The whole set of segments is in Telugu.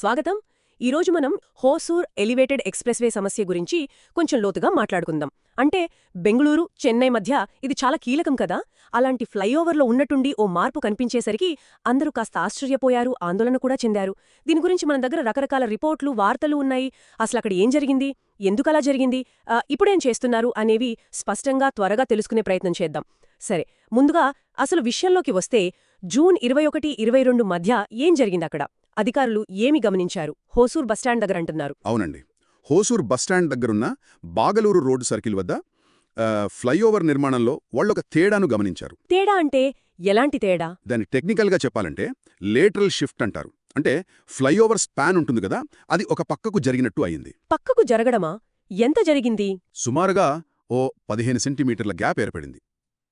స్వాగతం. ఈరోజు మనం హోసూర్ ఎలివేటెడ్ ఎక్స్ప్రెస్వే సమస్య గురించి కొంచెం లోతుగా మాట్లాడుకుందాం. అంటే బెంగళూరు చెన్నై మధ్య ఇది చాలా కీలకం కదా? అలాంటి ఫ్లైఓవర్లో ఉన్నట్టుండి ఓ మార్పు కనిపించేసరికి అందరూ కాస్త ఆశ్చర్యపోయారు ఆందోళన కూడా చెందారు. దీని గురించి మన దగ్గర రకరకాల రిపోర్ట్లు వార్తలు ఉన్నాయి. అసలు అక్కడ ఏం జరిగింది? ఎందుకలా జరిగింది? ఇప్పుడేం చేస్తున్నారు అనేవి స్పష్టంగా త్వరగా తెలుసుకునే ప్రయత్నం చేద్దాం. సరే ముందుగా అసలు విషయంలోకి వస్తే జూన్ ఇరవై ఒకటి ఇరవై రెండు మధ్య ఏం జరిగింది అక్కడ అధికారులు ఏమి గమనించారు? హోసూర్ బస్టాండ్ దగ్గర అంటున్నారు. అవునండి. హోసూర్ బస్టాండ్ దగ్గరున్న బాగలూరు రోడ్డు సర్కిల్ వద్ద ఫ్లైఓవర్ నిర్మాణంలో వాళ్ళొక తేడాను గమనించారు. తేడా అంటే ఎలాంటి తేడా? దాన్ని టెక్నికల్గా చెప్పాలంటే లేటరల్ షిఫ్ట్ అంటారు. అంటే ఫ్లైఓవర్ స్పాన్ ఉంటుంది కదా అది ఒక పక్కకు జరిగినట్టు అయింది. పక్కకు జరగడమా? ఎంత జరిగింది? సుమారుగా ఓ పదిహేను సెంటీమీటర్ల గ్యాప్ ఏర్పడింది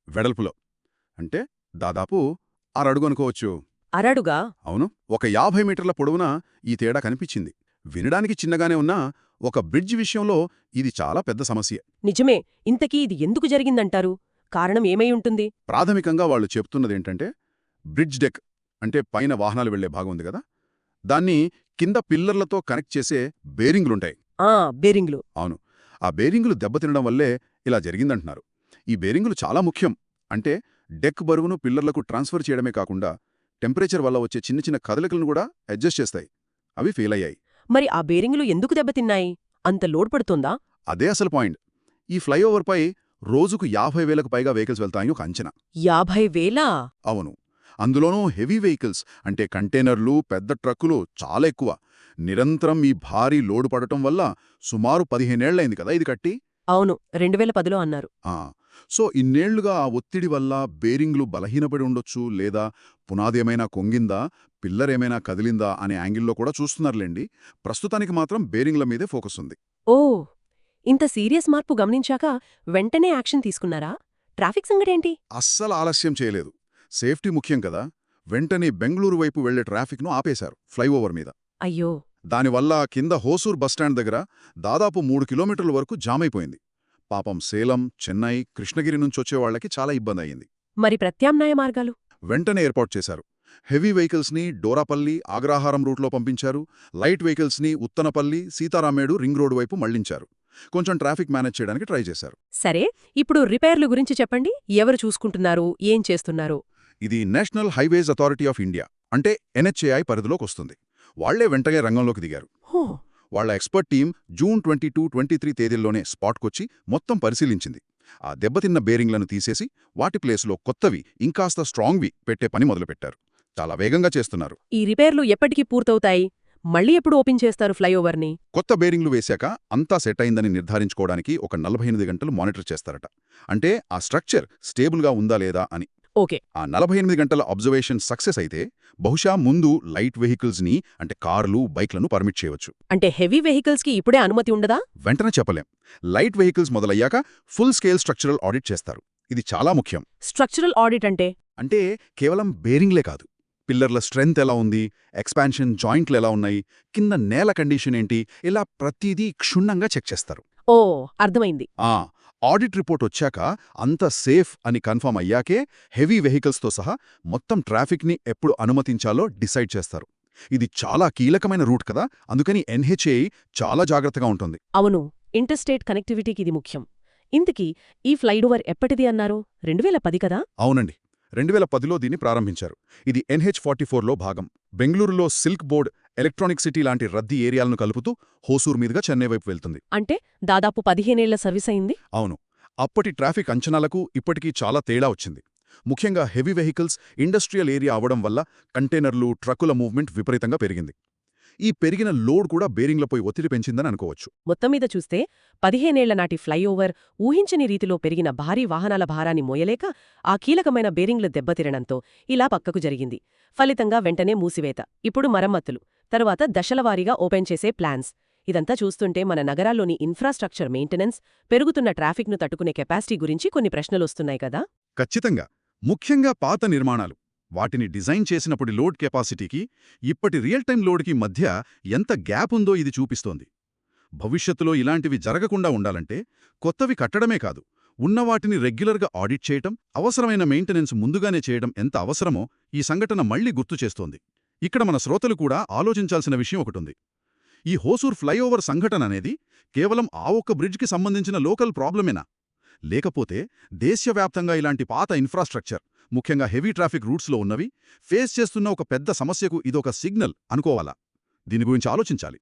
వెడల్పులో. అంటే దాదాపు అరడుగు అనుకోవచ్చు. అరడుగా అవును ఒక యాభై మీటర్ల పొడవున ఈ తేడా కనిపించింది. వినడానికి చిన్నగానే ఉన్నా ఒక బ్రిడ్జ్ విషయంలో ఇది చాలా పెద్ద సమస్య. నిజమే ఇంతకీ ఇది ఎందుకు జరిగిందంటారు? కారణం ఏమై ఉంటుంది? ప్రాథమికంగా వాళ్ళు చెప్తున్నదేంటంటే బ్రిడ్జ్ డెక్ అంటే పైన వాహనాలు వెళ్ళే భాగం ఉంది కదా? దాన్ని కింద పిల్లర్లతో కనెక్ట్ చేసే బేరింగులుంటాయి. ఆ బేరింగ్లు. అవును ఆ బేరింగులు దెబ్బతినడం వల్లే ఇలా జరిగిందంటున్నారు. ఈ బేరింగులు చాలా ముఖ్యం. అంటే డెక్ బరువును పిల్లర్లకు ట్రాన్స్ఫర్ చేయడమే కాకుండా టెంపరేచర్ వల్ల వచ్చే చిన్న చిన్న కదలికలను కూడా అడ్జస్ట్ చేస్తాయి. అవి ఫెయిల్ అయ్యాయి. మరి ఆ బేరింగ్లు ఎందుకు దెబ్బతిన్నాయి? అంత లోడ్ పడుతుందా? అదే అసలు పాయింట్. ఈ ఫ్లైఓవర్పై రోజుకు యాభై వేలకు పైగా వెహికల్స్ వెళ్తాయని ఒక అంచనా. యాభై వేలా? అవును. అందులోనూ హెవీ వెహికల్స్ అంటే కంటైనర్లు పెద్ద ట్రక్కులు చాలా ఎక్కువ. నిరంతరం ఈ భారీ లోడు పడటం వల్ల సుమారు పదిహేనేళ్ళైంది కదా ఇది కట్టి? అవును రెండు వేల పదిలో అన్నారు. ఆ, సో ఇన్నేళ్ళుగా ఆ ఒత్తిడి వల్ల బేరింగ్లు బలహీనపడి ఉండొచ్చు లేదా పునాది ఏమైనా కొంగిందా పిల్లరేమైనా కదిలిందా అనే యాంగిల్లో కూడా చూస్తున్నారులేండి. ప్రస్తుతానికి మాత్రం బేరింగ్ల మీదే ఫోకస్ ఉంది. ఓ! ఇంత సీరియస్ మార్పు గమనించాక వెంటనే యాక్షన్ తీసుకున్నారా? ట్రాఫిక్ సంగటేంటి? అస్సలు ఆలస్యం చేయలేదు. సేఫ్టీ ముఖ్యం కదా. వెంటనే బెంగళూరు వైపు వెళ్ళే ట్రాఫిక్ను ఆపేశారు ఫ్లైఓవర్ మీద. అయ్యో! దానివల్ల కింద హోసూర్ బస్టాండ్ దగ్గర దాదాపు మూడు కిలోమీటర్ల వరకు జామ్ అయిపోయింది. పాపం సేలం చెన్నై కృష్ణగిరి నుంచొచ్చే వాళ్ళకి చాలా ఇబ్బంది అయింది మరి ప్రత్యామ్నాయ మార్గాలు? వెంటనే ఏర్పాటు చేశారు. హెవీ వెహికల్స్ని డోరాపల్లి ఆగ్రాహారం రూట్లో పంపించారు. లైట్ వెహికల్స్ని ఉత్తనపల్లి సీతారామేడు రింగ్ రోడ్డు వైపు మళ్ళించారు. కొంచెం ట్రాఫిక్ మేనేజ్ చేయడానికి ట్రై చేశారు. సరే ఇప్పుడు రిపేర్లు గురించి చెప్పండి. ఎవరు చూసుకుంటున్నారు? ఏం చేస్తున్నారు? ఇది national highways authority of India అంటే ఎన్హెచ్ఏఐ పరిధిలోకి వస్తుంది. వాళ్ళే వెంటనే రంగంలోకి దిగారు. హో వాళ్ళ expert team June twenty two twenty three తేదీల్లోనే స్పాట్కొచ్చి మొత్తం పరిశీలించింది. ఆ దెబ్బతిన్న బేరింగ్లను తీసేసి వాటి ప్లేస్లో కొత్తవి ఇంకాస్త స్ట్రాంగ్వి పెట్టే పని మొదలుపెట్టారు. చాలా వేగంగా చేస్తున్నారు. ఈ రిపేర్లు ఎప్పటికి పూర్తవుతాయి? మళ్ళీ ఎప్పుడు ఓపెన్ చేస్తారు ఫ్లైఓవర్ని? కొత్త బేరింగ్లు వేశాక అంతా సెట్ అయిందని నిర్ధారించుకోవడానికి ఒక నలభై ఎనిమిది గంటలు మానిటర్ చేస్తారట. అంటే ఆ స్ట్రక్చర్ స్టేబుల్గా ఉందా లేదా అని. ఓకే. ఆ నలభై ఎనిమిది గంటల అబ్జర్వేషన్ సక్సెస్ అయితే బహుశా ముందు లైట్ వెహికల్స్ని అంటే కార్లు బైక్లను పర్మిట్ చేయవచ్చు. అంటే హెవీ వెహికల్స్కి ఇప్పుడే అనుమతి ఉండదా? వెంటనే చెప్పలేం. లైట్ వెహికల్స్ మొదలయ్యాక ఫుల్ స్కేల్ స్ట్రక్చరల్ ఆడిట్ చేస్తారు. ఇది చాలా ముఖ్యం. స్ట్రక్చరల్ ఆడిట్ అంటే? అంటే కేవలం బేరింగ్లే కాదు. పిల్లర్ల స్ట్రెంగ్త్ ఎలా ఉంది? ఎక్స్పాన్షన్ జాయింట్లు ఎలా ఉన్నాయి? కింద నేల కండిషన్ ఏంటి? ఇలా ప్రతిదీ క్షుణ్ణంగా చెక్ చేస్తారు. ఓ అర్థమైంది. ఆ ఆడిట్ రిపోర్ట్ వచ్చాక అంత సేఫ్ అని కన్ఫర్మ్ అయ్యాకే హెవీ వెహికల్స్తో సహా మొత్తం ట్రాఫిక్ని ఎప్పుడు అనుమతించాలో డిసైడ్ చేస్తారు. ఇది చాలా కీలకమైన రూట్ కదా అందుకని ఎన్హెచ్ఏ చాలా జాగ్రత్తగా ఉంటుంది. అవును ఇంటర్స్టేట్ కనెక్టివిటీకి ఇది ముఖ్యం. ఇంతకీ ఈ ఫ్లైఓవర్ ఎప్పటిది అన్నారు? రెండు వేల పది కదా? అవునండి. రెండు వేల పదిలో దీన్ని ప్రారంభించారు. ఇది ఎన్హెచ్ ఫార్టీ ఫోర్లో భాగం. బెంగళూరులో సిల్క్ బోర్డ్ ఎలక్ట్రానిక్ సిటీ లాంటి రద్దీ ఏరియాలను కలుపుతూ హోసూర్ మీదుగా చెన్నై వైపు వెళ్తుంది. అంటే దాదాపు పదిహేనేళ్ళ సర్వీస్ అయింది అవును. అప్పటి ట్రాఫిక్ అంచనాలకు ఇప్పటికీ చాలా తేడా వచ్చింది. ముఖ్యంగా హెవీ వెహికల్స్ ఇండస్ట్రియల్ ఏరియా అవడం వల్ల కంటైనర్లు ట్రక్కుల మూవ్మెంట్ విపరీతంగా పెరిగింది. ఈ పెరిగిన లోడ్ కూడా బేరింగ్లపై ఒత్తిడి పెంచిందని అనుకోవచ్చు. మొత్తం మీద చూస్తే పదిహేనేళ్ళ నాటి ఫ్లైఓవర్ ఊహించని రీతిలో పెరిగిన భారీ వాహనాల భారాన్ని మోయలేక ఆ కీలకమైన బేరింగ్లు దెబ్బతిరడంతో ఇలా పక్కకు జరిగింది. ఫలితంగా వెంటనే మూసివేత. ఇప్పుడు మరమ్మతులు. తరువాత దశలవారీగా ఓపెన్ చేసే ప్లాన్స్. ఇదంతా చూస్తుంటే మన నగరాల్లోని ఇన్ఫ్రాస్ట్రక్చర్ మెయింటెనెన్స్ పెరుగుతున్న ట్రాఫిక్ను తట్టుకునే కెపాసిటీ గురించి కొన్ని ప్రశ్నలొస్తున్నాయి కదా? ఖచ్చితంగా. ముఖ్యంగా పాత నిర్మాణాలు. వాటిని డిజైన్ చేసినప్పటి లోడ్ కెపాసిటీకి ఇప్పటి రియల్ టైం లోడ్కి మధ్య ఎంత గ్యాప్ ఉందో ఇది చూపిస్తోంది. భవిష్యత్తులో ఇలాంటివి జరగకుండా ఉండాలంటే కొత్తవి కట్టడమే కాదు ఉన్నవాటిని రెగ్యులర్గా ఆడిట్ చేయటం అవసరమైన మెయింటెనెన్స్ ముందుగానే చేయడం ఎంత అవసరమో ఈ సంఘటన మళ్ళీ గుర్తు చేస్తోంది. ఇక్కడ మన శ్రోతలు కూడా ఆలోచించాల్సిన విషయం ఒకటుంది. ఈ హోసూర్ ఫ్లైఓవర్ సంఘటన అనేది కేవలం ఆ ఒక్క బ్రిడ్జ్కి సంబంధించిన లోకల్ ప్రాబ్లమేనా? లేకపోతే దేశవ్యాప్తంగా ఇలాంటి పాత ఇన్ఫ్రాస్ట్రక్చర్ ముఖ్యంగా హెవీ ట్రాఫిక్ రూట్స్లో ఉన్నవి ఫేస్ చేస్తున్న ఒక పెద్ద సమస్యకు ఇదొక సిగ్నల్ అనుకోవాలా? దీని గురించి ఆలోచించాలి.